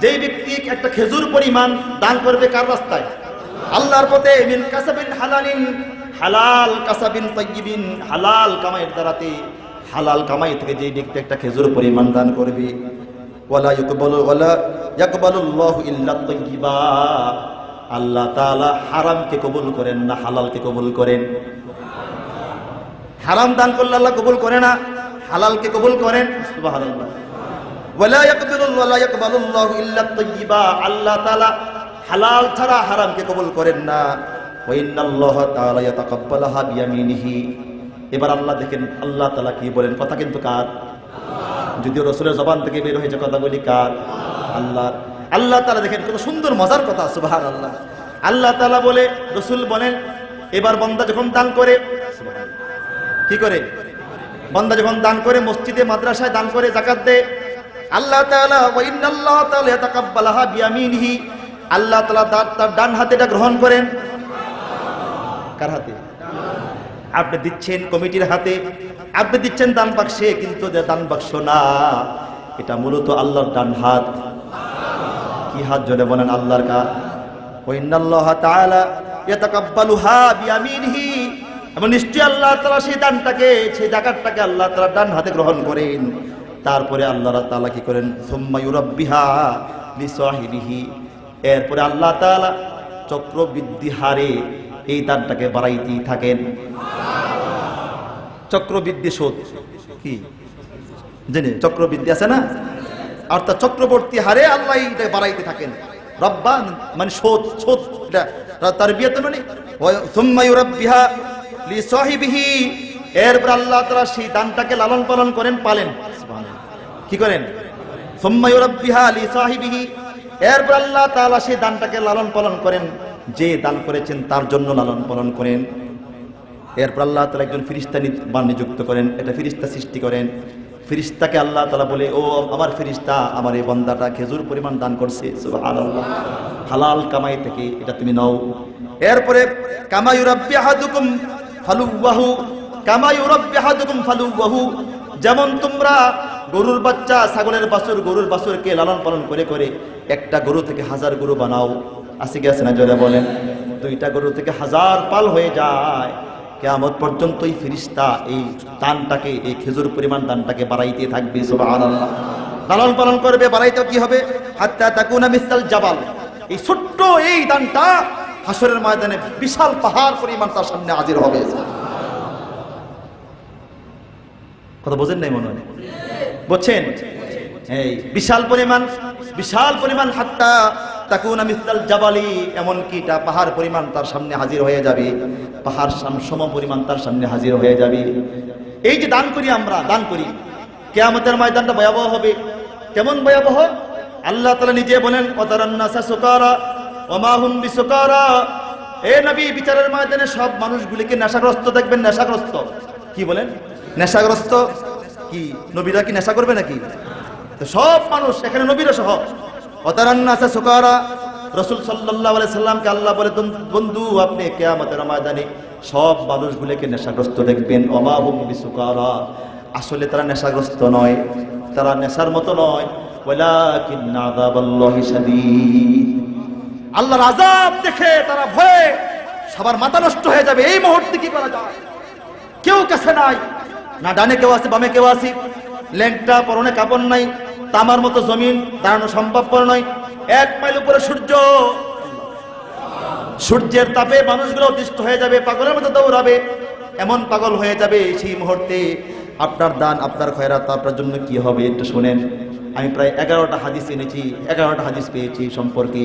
যেই ব্যক্তি একটা খেজুর পরিমাণ দান করবে কার রাস্তায়? আল্লাহর পথে মিন কাসাবিন হালালিন, হালাল কাসাবিন তাইয়িবিন হালাল কামাইয়ের দ্বারাতে, হালাল কামাই থেকে যেই ব্যক্তি একটা খেজুর পরিমাণ দান করবে। ওয়ালা ইকবালু ওয়ালা ইয়াকবালুল্লাহু ইল্লা তাইয়িবা আল্লাহ তাআলা হারামকে কবুল করেন না হালালকে কবুল করেন। হারাম দান করলে আল্লাহ কবুল করে না। হালালকে কবুল করেন? আল্লাহ তাআলা হালাল ছাড়া হারামকে কবুল করেন না। এবার আল্লাহ দেখেন, আল্লাহ তাআলা কি বলেন? কথা কিন্তু কার? যদিও রসুলের জবান থেকে বের হয়েছে কথা বলি কার? আল্লাহ আল্লাহ তাআলা দেখেন, কত সুন্দর মজার কথা, সুবহানাল্লাহ। আল্লাহ তাআলা বলে, রসুল বলেন, এবার বন্দা যখন দান করে কি করে? বান্দা যখন দান করে, মসজিদে, মাদ্রাসায় দান করে জাকাত দেয়, আল্লাহ বিয়ামিনিহি। আল্লাহ তাআলা তার তার ডান হাতে এটা গ্রহণ করেন। কার হাতে? আপনি দিচ্ছেন কমিটির হাতে। আপনি দিচ্ছেন দান বাক্সে, কিন্তু দান বাক্স না, এটা মূলত আল্লাহর ডান হাত। কি হাত জোরে বলেন আল্লাহর কা ওয়া ইন্নাল্লাহ তাআলা ইয়াতাকাব্বালুহা বিয়ামিনিহি। এবং নিশ্চয়ই আল্লাহ তালা সেই দানটাকে, সেই জাকাতটাকে আল্লাহ তালা ডান হাতে গ্রহণ করেন। তারপরে আল্লাহ তালা কি করেন? সুম্মা ইউরাব্বিহা লিসাহিবিহি। এরপরে আল্লাহ তাআলা চক্রবৃদ্ধি হারে এই দানটাকে বাড়াইতেই থাকেন। চক্রবৃদ্ধি শোধ। কি? জেনে, চক্রবৃদ্ধি আছে না? অর্থাৎ চক্রবর্তী হারে আল্লাহ এটা বাড়াইতে থাকেন। রব্বা মানে শোধ শোধ, এটা তার বিয়ে তো মানে সুম্মা ইউরাব্বিহা লিসাহিবিহি এরপর আল্লাহ তাআলা সেই দানটাকে লালন পালন করেন, পালেন। কি করেন? সুম্মা ইউরাব্বিহা লিসাহিবিহি এরপর আল্লাহ তাআলা সেই দানটাকে লালন পালন করেন। যে দান করেছেন তার জন্য লালন পালন করেন। এরপর আল্লাহ তালা একজন ফিরিস্তা বা নিযুক্ত করেন। এটা ফিরিস্তা সৃষ্টি করেন। ফিরিস্তাকে আল্লাহ তালা বলে, ও আমার ফিরিস্তা, আমার এই বন্দাটা খেজুর পরিমাণ দান করছে। হালাল কামাই থেকে এটা তুমি নাও। এরপরে কামায়ুরাব্বি আহাদুকুম ফালুওয়াহু কামায়ুরাব্বি আহাদুকুম ফালুওয়াহু। যেমন তোমরা গরুর বাচ্চা, ছাগলের বাছুর, গরুর বাছুরকে লালন পালন করে করে একটা গরু থেকে হাজার গরু বানাও। আসি গেছে না জোরে বলেন? দুইটা গরু থেকে হাজার পাল হয়ে যায়। কেয়ামত পর্যন্ত এই ফিরিস্তা এই দানটাকে, এই খেজুর পরিমাণ দানটাকে বাড়াইতে থাকবে লালন পালন করবে বাড়াইতে কি হবে? হাত্তা তাকুনা মিসাল জাবাল। এই ছোট্ট এই দানটা হাসরের ময়দানে বিশাল পাহাড় পরিমাণ তার সামনে হাজির হবে। কথা বোঝেন নাই মনে হয়? বুঝছেন এই, বিশাল পরিমাণ বিশাল পরিমাণ হাত্তা তাকুনা মিসাল জাবালি, এমনকি এটা পাহাড় পরিমাণ তার সামনে হাজির হয়ে যাবে। পাহাড় সম পরিমাণ তার সামনে হাজির হয়ে যাবে। এই যে দান করি আমরা, দান করি। কেয়ামতের ময়দানটা ভয়াবহ হবে। কেমন ভয়াবহ? আল্লাহ তালা নিজে বলেন অতারান্নাসা সুকারা ওমাহুম বিসুকারা। এ নবী, বিচারের ময়দানে সব মানুষগুলিকে নেশাগ্রস্ত দেখবেন, নেশাগ্রস্ত। কি বলেন? নেশাগ্রস্ত? কি? নবীরা কি নেশা করবে নাকি? সব মানুষ, এখানে নবীরা সহ। অতারান্নাসা সুকারা। রসুল সাল্লাহ সাল্লামকে আল্লাহ বলে বন্ধু, আপনি কেয়ামতের ময়দানে সব মানুষগুলোকে নেশাগ্রস্ত দেখবেন। অমাহুম বিসুকারা। আসলে তারা নেশাগ্রস্ত নয়, তারা নেশার মতো নয়। ওয়ালাকিন আযাবাল্লাহি শাদীদ। আল্লাহর আজাব দেখে তারা ভয়ে সবার মাথা নষ্ট হয়ে যাবে। এই মুহূর্তে কি করা যায়? কেউ কাছে নাই। না ডানে কেউ আছে, বামে কেউ আছে। ল্যাংটা পরনে কাপড় নাই, তামার মতো জমিন, দাঁড়ানো সম্ভবপর নয়। এক মাইল উপরে সূর্য। সূর্যের তাপে মানুষগুলো অতিষ্ঠ হয়ে যাবে, পাগলের মতো দৌড়াবে। এমন পাগল হয়ে যাবে সেই মুহূর্তে আপনার দান, আপনার খয়রাত, আপনার জন্য কি হবে একটু শোনেন। আমি প্রায় এগারোটা হাদিস এনেছি, এগারোটা হাদিস পেয়েছি সম্পর্কে।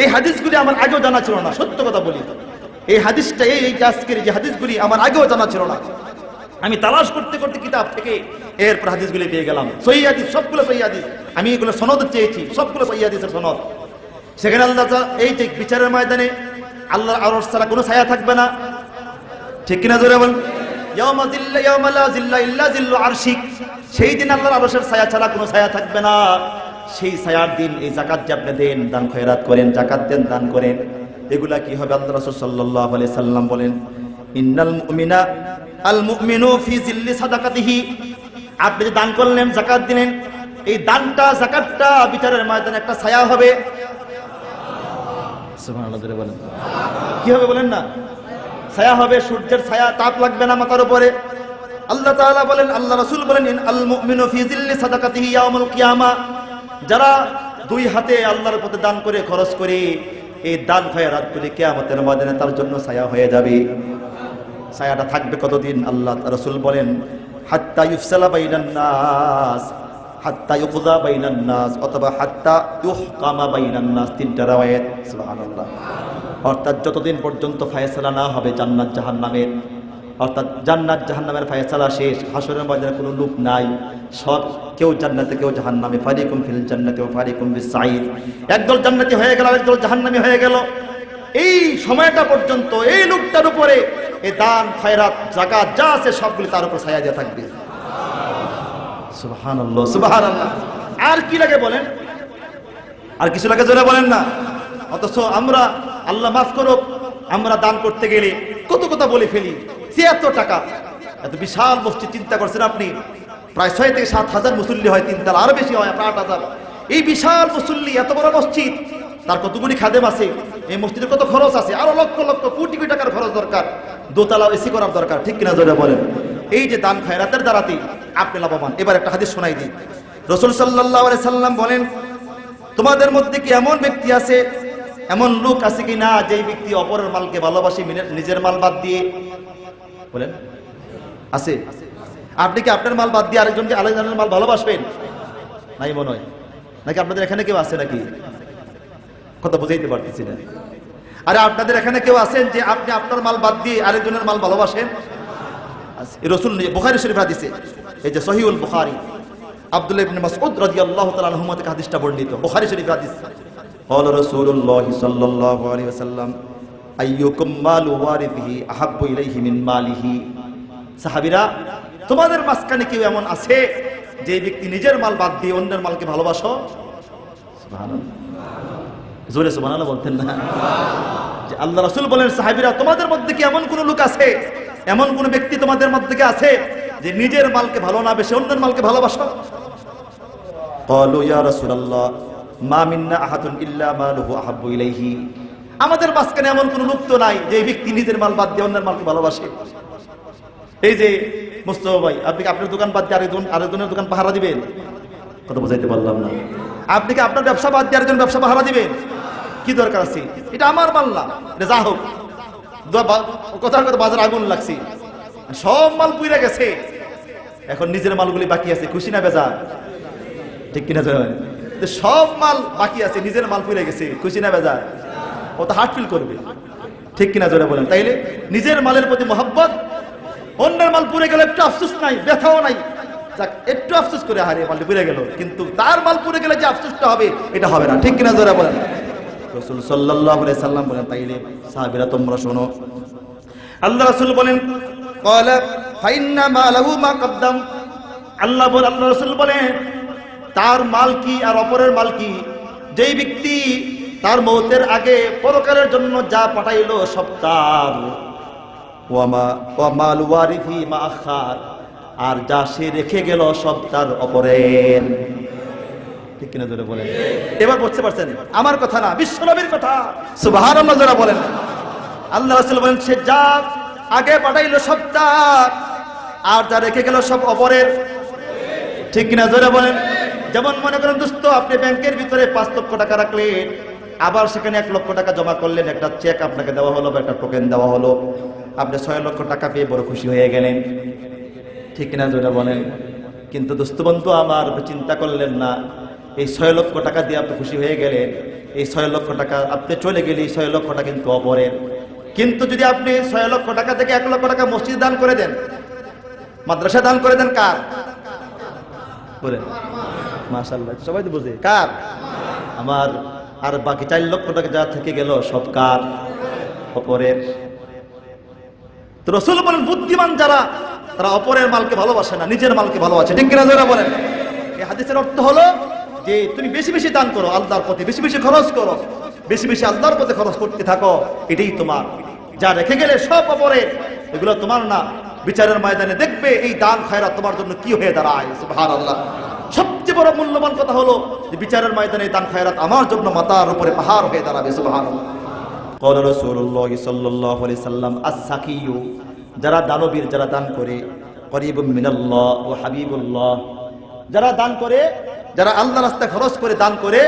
এই হাদিসগুলি আমার আগেও জানা ছিল না, সত্য কথা বলি। এই হাদিসটা, এই এই যে হাদিসগুলি আমার আগেও জানা ছিল না। আমি তালাশ করতে করতে কিতাব থেকে এরপর হাদিস গুলি পেয়ে গেলাম। সহি সবগুলো সহি আমি এগুলো সনদ চেয়েছি, সবগুলো সহি সনদ। সেখানে আল্লাহ এই যে বিচারের ময়দানে আল্লাহ আর ছাড়া কোনো ছায়া থাকবে না। ঠিক কিনা জোরে বল সেই দিন আল্লাহর আরশের ছায়া ছাড়া কোনো ছায়া থাকবে না। সেই ছায়ার দিন এই জাকাত যে আপনি দেন, দান, খয়রাত করেন, জাকাত দেন, দান করেন, এগুলা কি হবে? আল্লাহ রাসূল সাল্লাল্লাহু আলাইহি সাল্লাম বলেন, ইন্নাল মুমিনা, আল মুমিনু ফি জিল্লি সাদাকাতিহি। আপনি যে দান করলেন, জাকাত দিলেন, এই দানটা, জাকাতটা বিচারের ময়দানে একটা ছায়া হবে। কি হবে বলেন না? ছায়া হবে, সূর্যের ছায়া তাপ লাগবে না মাথার উপরে। আল্লাহ তাআলা বলেন, আল্লাহ রাসূল বলেন আল মুমিনু ফি জিল্লি সাদাকাতিহি ইয়াউমুল কিয়ামা। যারা দুই হাতে আল্লাহর পথে দান করে, খরচ করে, এই দান খয়রাতগুলি কিয়ামতের ময়দানে তার জন্য ছায়া হয়ে যাবে। ছায়াটা থাকবে কতদিন? আল্লাহ রাসূল বলেন, হাত্তা ইউফসালা বাইনান নাস, হাত্তা ইউকদা বাইনান নাস, অথবা হাত্তা ইউহকামা বাইনান নাস। তিনটা রাওয়ায়াত, সুবহানাল্লাহ। অর্থাৎ যতদিন পর্যন্ত ফায়সালা না হবে, জান্নাত জাহান্নামের, অর্থাৎ জান্নাত জাহান্নামের ফায়সালা শেষ হাসরের ময়দানে কোনো লোক নাই, সব কেউ জান্নাতে, কেউ জাহান্নামে। ফারিকুম ফিল জান্নাতে ও ফারিকুম বিস সাইদ একদল জান্নাতি হয়ে গেল একদল জাহান্নামী হয়ে গেল। এই সময়টা পর্যন্ত, এই লোকটার উপরে এই দান, খয়রাত জাকাত যা আছে সবগুলি তার উপর ছায়া দিয়ে থাকবে। সুবহানাল্লাহ সুবহানাল্লাহ। আর কি লাগে বলেন? আর কিছু লাগে জোরে বলেন না। অথচ আমরা আল্লাহ মাফ করো আমরা দান করতে গেলে কত কথা বলে ফেলি এত টাকা? এত বিশাল মসজিদ, চিন্তা করছেন আপনি? প্রায় ছয় থেকে সাত হাজার মুসল্লি হয়, তিন তালা আরও বেশি হয় আট হাজার। এই বিশাল মুসল্লি, এত বড় মসজিদ, তার কতগুলি খাদেম আছে? এই মসজিদে কত খরচ আছে? আরও লক্ষ লক্ষ কোটি কোটি টাকার খরচ দরকার, দোতলা এসি করার দরকার, ঠিক কিনা জোরে বলেন? এই যে দান খায়রাতের দ্বারাতেই আপনি লাভবান। এবার একটা হাদিস শোনাই দিই। রসুল সাল্লাহ সাল্লাম বলেন, তোমাদের মধ্যে কি এমন ব্যক্তি আছে এমন লোক আছে কি না যেই ব্যক্তি অপরের মালকে ভালোবাসে নিজের মাল বাদ দিয়ে? বলেন। আছে। আপনি কি আপনার মাল বাদ দিয়ে আরেকজনকে আরেকজনের মাল ভালোবাসবেন? নাই মনে হয়। নাকি আপনাদের এখানে কেউ আছে নাকি? কথা বুঝাইতে পারতেছি না। আরে আপনাদের এখানে কেউ আছেন যে আপনি আপনার মাল বাদ দিয়ে আরেকজনের মাল ভালোবাসেন। এই রসুল বুখারী শরীফ হাদিসে, এই যে সহিউল বুখারী, আব্দুল্লাহ ইবনে মাসউদ রাদিয়াল্লাহু তাআলা আনহু হাদিসটা বর্ণিত। বুখারী শরীফ হাদিস। قال رسول الله صلى الله عليه وسلم ايكم مال وارثه احب اليه من ماله সাহাবীরা তোমাদের মাঝখানে কেউ এমন আছে যে ব্যক্তি নিজের মাল বাদ দিয়ে অন্যের মালকে ভালোবাসো সুবহানাল্লাহ জোরে সুবহানাল্লাহ বলতেন না যে আল্লাহ রাসূল বলেন সাহাবীরা তোমাদের মধ্যে কি এমন কোন লোক আছে এমন কোন ব্যক্তি তোমাদের মধ্যে কি আছে যে নিজের মালকে ভালো না বেশি অন্যের মালকে ভালোবাসো قالوا يا رسول الله মা মিন্না আহাতুন ইল্লা মালহু আহাব্বু ইলাইহি। আমাদের মাঝখানে এমন কোনো লোক তো নাই যে ব্যক্তি নিজের মাল বাদ দিয়ে অন্যের মালকে ভালোবাসে। এই যে মুস্তফা ভাই, আপনি আপনার দোকান বাদ দিয়ে আরেকজন আরেকজনের দোকান পাহারা দিবেন? কথা বোঝাইতে পারলাম না। আপনি কি আপনার ব্যবসা বাদ দিয়ে আরেকজন ব্যবসা পাহারা দিবেন? কি দরকার আছে? এটা আমার মাল না। যা হোক। কথার কথা বাজার আগুন লাগছে। সব মাল পুইরা গেছে। এখন নিজের মালগুলি বাকি আছে। খুশি না বেজা ঠিক কিনা জয় তো সব মাল বাকি আছে নিজের মাল পুড়ে গেছে। খুশি না বেজা ও তো হার্ট ফিল করবে। ঠিক কিনা জোরে বলেন। তাইলে নিজের মালের প্রতি মোহাব্বত অন্যের মাল পুড়ে গেলে একটু আফসোস নাই ব্যথাও নাই। যাক, একটু আফসোস করে হারিয়ে মাল পুড়ে গেল। কিন্তু তার মাল পুড়ে গেলে যে আফসোসটা হবে এটা হবে না। ঠিক কিনা জোরে বলেন। রসুল সাল্লাহ সাল্লাম বলেন তাইলে সাহাবিরা তোমরা শোনো। আল্লাহ রাসূল বলেন ক্বালা ফাইন্না মালাহু মা কদ্দাম। আল্লাহ বল আল্লাহ রাসূল বলেন তার মাল কি আর অপরের মাল কি? যেই ব্যক্তি তার মৌতের আগে পরকালের জন্য যা পাঠাইল সব তার। আর যা সে রেখে গেল সব তার অপরের। ঠিক কিনা জোরে বলেন? এবার বুঝতে পারছেন? আমার কথা না, বিশ্বনবীর কথা। সুবহানাল্লাহ যারা বলেন। আল্লাহ রাসূল বলেন, সে যা আগে পাঠাইল সব তার, আর যা রেখে গেল সব অপরের। ঠিক কিনা জোরে বলেন? যেমন মনে করেন, দোস্ত, আপনি ব্যাংকের ভিতরে পাঁচ লক্ষ টাকা রাখলেন, আবার সেখানে এক লক্ষ টাকা জমা করলেন, একটা চেক আপনাকে দেওয়া হলো বা একটা টোকেন দেওয়া হলো। আপনি ছয় লক্ষ টাকা পেয়ে বড় খুশি হয়ে গেলেন। ঠিক কিনা যেটা বলেন? কিন্তু দোস্ত বন্ধু, আমার চিন্তা করলেন না। এই ছয় লক্ষ টাকা দিয়ে আপনি খুশি হয়ে গেলেন। এই ছয় লক্ষ টাকা আপনি চলে গেলে এই ছয় লক্ষ টাকা কিন্তু অপরের। কিন্তু যদি আপনি ছয় লক্ষ টাকা থেকে এক লক্ষ টাকা মসজিদ দান করে দেন, মাদ্রাসা দান করে দেন কার? বলেন। সবাই তো বুঝে। কার? আমার আর বাকি চার লক্ষ টাকা যা থেকে গেল, সব কার? অপরের। তো রসুল বলেন, বুদ্ধিমান যারা, তারা অপরের মালকে ভালোবাসে না, নিজের মালকে ভালোবাসে। ঠিক কিনা যারা বলেন? এই হাদিসের অর্থ হলো যে, তুমি বেশি বেশি দান করো আল্লাহর পথে, বেশি বেশি খরচ করো, বেশি বেশি আল্লাহর পথে খরচ করতে থাকো, এটাই তোমার। যা রেখে গেলে সব অপরের, এগুলো তোমার না। বিচারের ময়দানে দেখবে এই দান খায়রা তোমার জন্য কি হয়ে দাঁড়ায় সুবহান আল্লাহ সবচেয়ে বড় মূল্যবান কথা হলো যে বিচারের ময়দানে এই দান খায়রাত আমার জন্য মাতার উপরে পাহাড় হয়ে দাঁড়াবে সুবহান قال رسول الله صلى الله عليه وسلم السخي যারা দানবীর যারা দান করে করিব মিনাল্লাহ ও হাবিবুল্লাহ যারা দান করে যারা আল্লাহ রাস্তায় খরচ করে দান করে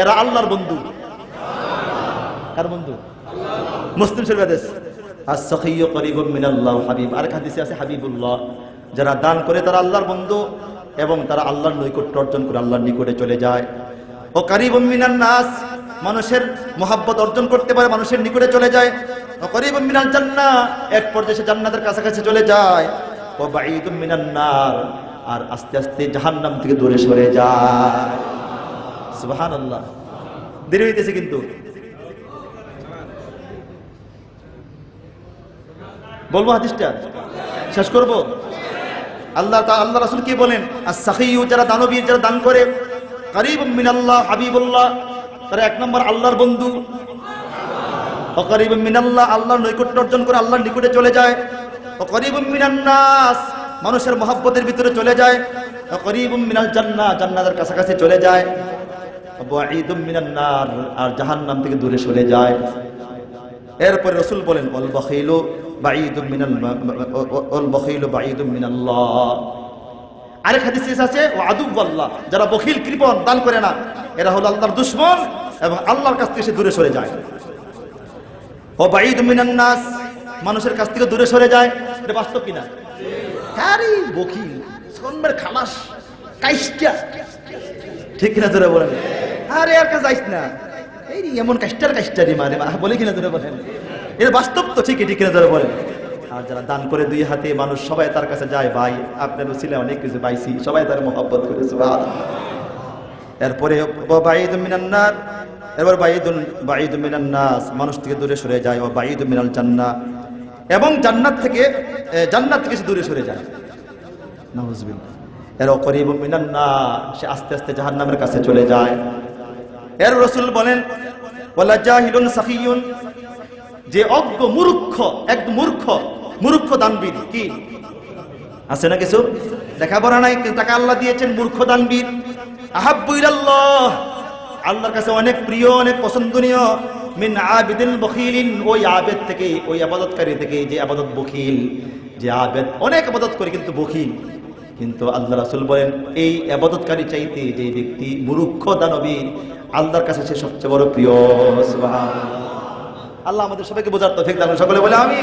এরা আল্লাহর বন্ধু কার বন্ধু মুসলিম শরীফ হাদিস as-sakhiy qaribun min Allah Habib আর হাদিসে আছে হাবিবুল্লাহ যারা দান করে তারা আল্লাহর বন্ধু এবং তারা আল্লাহর নৈকট্য অর্জন করে আল্লাহর নিকটে চলে যায়। ও কারিবুম মিনান নাস, মানুষের মহাব্বত অর্জন করতে পারে, মানুষের নিকটে চলে যায়। ও কারিবুম মিনাল জান্নাহ এক পর্যায়ে জান্নাতের কাছাকাছি চলে যায়। ও মিনান নার, আর আস্তে আস্তে জাহান্নাম থেকে দূরে সরে যায়। সুবহানাল্লাহ। দেরি হইতেছে কিন্তু। বলব হাদিসটা? শেষ করব? আল্লাহ তা আল্লাহ রাসূল কি বলেন? as-sakhiyu যারা দানবীর, যারা দান করে করিব মিনাল্লাহ হাবিবুল্লাহ। তারা এক নম্বর আল্লাহর বন্ধু। অকরিব মিনাল্লাহ, আল্লাহর নৈকট্য অর্জন করে আল্লাহর নিকটে চলে যায়। অকরিব মিনান্নাস মানুষের মহাব্বতের ভিতরে চলে যায়। অকরিব মিনাল জান্নাহ জান্নাতের কাছাকাছি চলে যায়। আর জাহান্নাম থেকে দূরে সরে যায়। এরপরে রসুল বলেন অল বখিলু বাঈদুম মিনাল অল বখিলু বাঈদুম মিনাল্লাহ। আরেক হাদিস আছে ও আদুব্বাল্লাহ যারা বখিল, কৃপণ, দান করে না, এরা হলো আল্লাহর দুশ্মন এবং আল্লাহর কাছ থেকে সে দূরে সরে যায়। ও বাঈদুম মিনান নাস, মানুষের কাছ থেকে দূরে সরে যায়। এটা বাস্তব কিনা? কারি বখিল সন্মের খালাস, কাইস্টা। ঠিক কিনা ধরে বলেন? আরে আর কাছে যাইস না। এই এমন কাস্টার কাস্টারি মানে বলে কিনা ধরে বলেন? এটা বাস্তব তো ঠিকই, ঠিক ধরে বলেন? আর যারা দান করে দুই হাতে, মানুষ সবাই তার কাছে যায়, ভাই, আপনার ছিল অনেক কিছু পাইছি। সবাই তার মহব্বত করেছে এরপরে মিনান্নার এরপর মিনান্নাস মানুষ থেকে দূরে সরে যায় ও বাইদুম মিনাল জান্নাহ। এবং জান্নাত থেকে জান্নাত থেকে সে দূরে সরে যায়। এর করিব মিনান্না সে আস্তে আস্তে জাহান্নামের কাছে চলে যায়। এর রসুল বলেন যে অজ্ঞ মূর্খ একদম মূর্খ মূর্খ দানবীর। কি? আছে না কিছু? লেখাপড়া নাই, কিন্তু টাকা আল্লাহ দিয়েছেন মূর্খ দানবীর। আহাব্বু ইলাল্লাহ। আল্লাহর কাছে অনেক প্রিয়, অনেক পছন্দনীয়। মিন আবিদিন বখিলিন, ওই আবেদ থেকে, ওই আবাদতকারী থেকে যে আবাদত বখিল, যে আবেদ, অনেক আবাদত করে কিন্তু বখিল। কিন্তু আল্লাহ রাসুল বলেন, এই আবাদতকারী চাইতে যে ব্যক্তি মূর্খ দানবীর, আল্লাহর কাছে সে সবচেয়ে বড় প্রিয়। আল্লাহ আমাদের সবাইকে বোঝার তো ফেক। সকলে বলে আমি